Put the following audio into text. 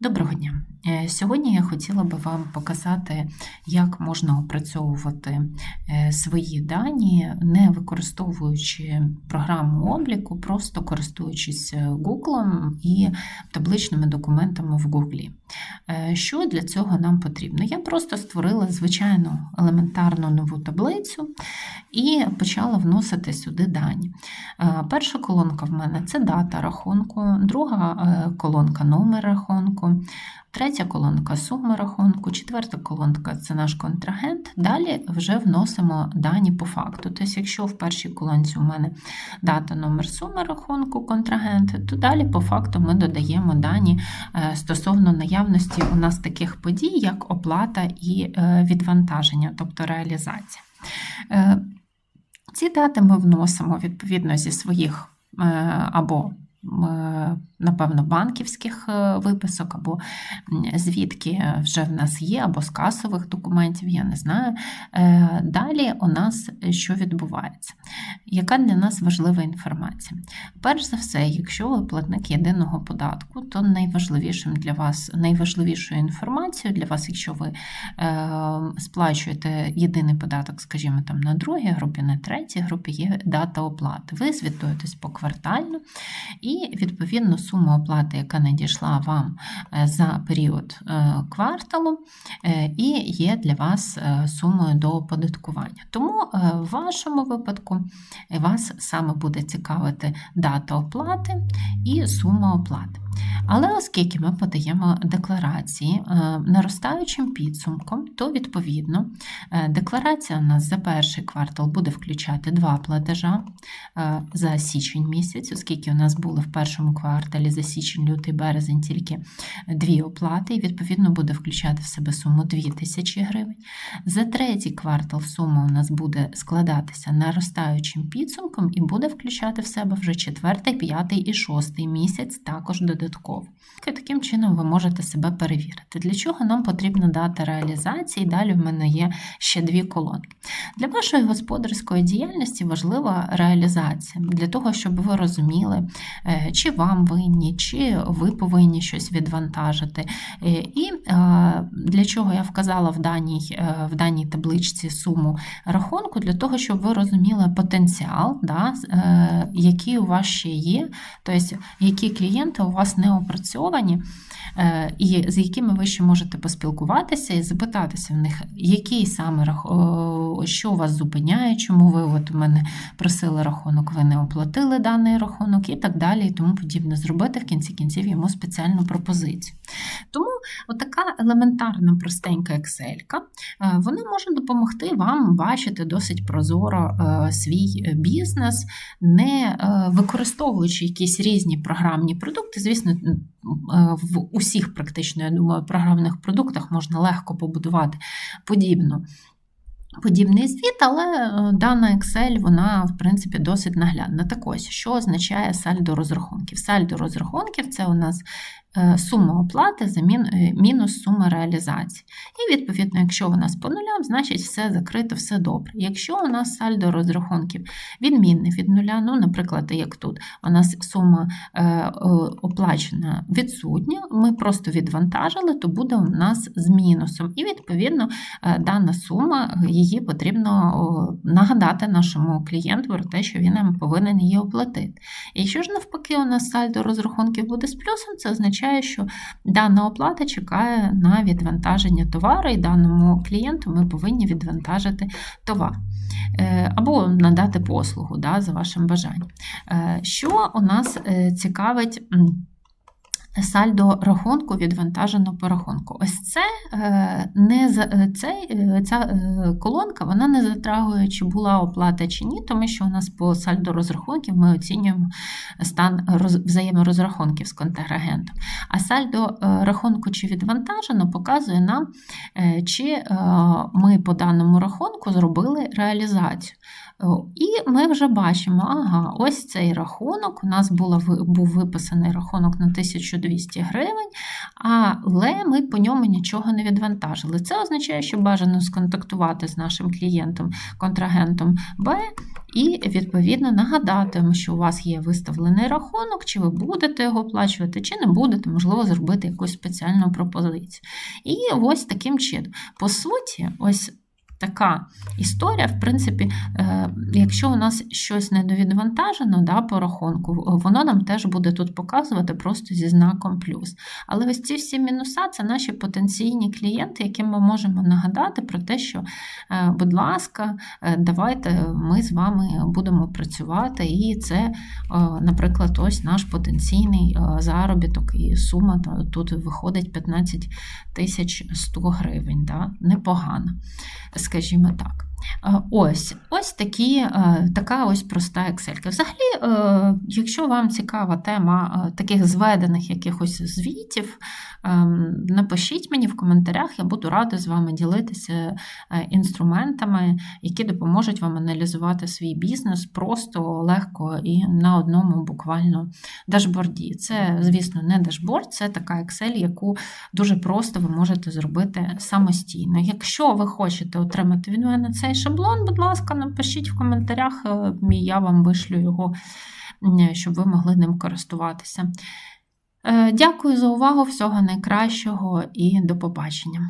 Доброго дня! Е, Сьогодні я хотіла би вам показати, як можна опрацьовувати е, свої дані, не використовуючи програму обліку, просто користуючись Google і табличними документами в Google. Е, Що для цього нам потрібно? Я просто створила звичайну елементарну нову таблицю і почала вносити сюди дані. Е, Перша колонка в мене це дата рахунку, друга е, колонка номер рахунку, третя колонка сума рахунку, четверта колонка це наш контрагент. Далі вже вносимо дані по факту. Тобто, якщо в першій колонці у мене дата, номер сума рахунку, контрагент, то далі по факту ми додаємо дані е, стосовно наявності у нас таких подій, як оплата і е, відвантаження, тобто реалізація. Е, ці дати ми вносимо відповідно зі своїх або, напевно, банківських е, виписок, або звідки вже в нас є, або з касових документів, я не знаю. Е, Далі у нас що відбувається? Яка для нас важлива інформація? Перш за все, якщо ви платник єдиного податку, то найважливішим для вас, найважливішою інформацією для вас, якщо ви е, сплачуєте єдиний податок, скажімо, там на другій групі, на третій групі є дата оплати. Ви звітуєтесь поквартально, і відповідно сума оплати, яка надійшла вам е, за період е, кварталу, е, і є для вас сумою до оподаткування. Тому в вашому випадку вас саме буде цікавити дата оплати і сума оплати. Але оскільки ми подаємо декларації е, наростаючим підсумком, то відповідно е, декларація у нас за перший квартал буде включати два платежа е, за січень місяць, оскільки у нас були в першому кварталі за січень, лютий, березень тільки дві оплати, і відповідно буде включати в себе суму 2000 гривень. За третій квартал сума у нас буде складатися наростаючим підсумком і буде включати в себе вже четвертий, п'ятий і шостий місяць також додатково. І Таким чином ви можете себе перевірити. Для чого нам потрібна дата реалізації? Далі в мене є ще дві колонки. Для вашої господарської діяльності важлива реалізація, для того, щоб ви розуміли, е, чи вам винні, чи ви повинні щось відвантажити. Е, І е, для чого я вказала в даній, в даній табличці суму рахунку, для того, щоб ви розуміли потенціал, да, який у вас ще є, тобто які клієнти у вас не опрацьовані, е, і з якими ви ще можете поспілкуватися і запитатися в них, який саме що вас зупиняє, чому ви от у мене просили рахунок, ви не оплатили даний рахунок і так далі, і тому подібне. Зробити в кінці кінців йому спеціальну пропозицію. Тому отака елементарна простенька Excel, вона може допомогти вам бачити досить прозоро е, свій бізнес, не е, використовуючи якісь різні програмні продукти. Звісно, е, в усіх практично, я думаю, програмних продуктах можна легко побудувати подібну. Подібний звіт, але е, дана Excel, вона, в принципі, досить наглядна. Так ось, що означає сальдо розрахунків? Сальдо розрахунків це у нас е, сума оплати за е, мінус сума реалізації. І, відповідно, якщо у нас по нулям, значить все закрито, все добре. Якщо у нас сальдо розрахунків відмінне від нуля, ну, наприклад, як тут, у нас сума оплачена відсутня, ми просто відвантажили, то буде у нас з мінусом. І, відповідно, дана сума, її потрібно нагадати нашому клієнту про те, що він нам повинен її оплатити. І якщо ж навпаки у нас сальдо розрахунків буде з плюсом, це означає, що дана оплата чекає на відвантаження товару, і даному клієнту ми повинні відвантажити товар. Е, Або надати послугу да, за вашим бажанням. Е, Що у нас е, цікавить? Сальдо рахунку відвантажено по рахунку. Ось це е, не е, цей, е, ця колонка вона не затрагує, чи була оплата чи ні, тому що у нас по сальдо розрахунків ми оцінюємо стан роз, взаєморозрахунків з контрагентом. А сальдо рахунку чи відвантажено показує нам, чи ми по даному рахунку зробили реалізацію. І ми вже бачимо, ага, ось цей рахунок. У нас було, ви- був виписаний рахунок на 1200 гривень, але ми по ньому нічого не відвантажили. Це означає, що бажано сконтактувати з нашим клієнтом, контрагентом Б і, відповідно, нагадати, що у вас є виставлений рахунок, чи ви будете його оплачувати, чи не будете, можливо, зробити якусь спеціальну пропозицію. І ось таким чином. По суті, ось така історія, в принципі, е, якщо у нас щось недовідвантажено да, по рахунку, воно нам теж буде тут показувати просто зі знаком плюс. Але ось ці всі мінуса це наші потенційні клієнти, яким ми можемо нагадати про те, що, е, будь ласка, е, давайте ми з вами будемо працювати, і це, е, наприклад, ось наш потенційний е, заробіток і сума тут виходить 15 тисяч 100 гривень. Да? Непогано, скажімо так. Ось ось такі, е, така ось проста Excel. Взагалі, е, якщо вам цікава тема е, таких зведених якихось звітів, напишіть мені в коментарях, я буду рада з вами ділитися інструментами, які допоможуть вам аналізувати свій бізнес просто легко і на одному буквально дашборді. Це, звісно, не дашборд, це така Excel, яку дуже просто ви можете зробити самостійно. Якщо ви хочете отримати від мене цей шаблон, будь ласка, напишіть в коментарях, е, я вам вишлю його, щоб ви могли ним користуватися. Е, Дякую за увагу, всього найкращого і до побачення.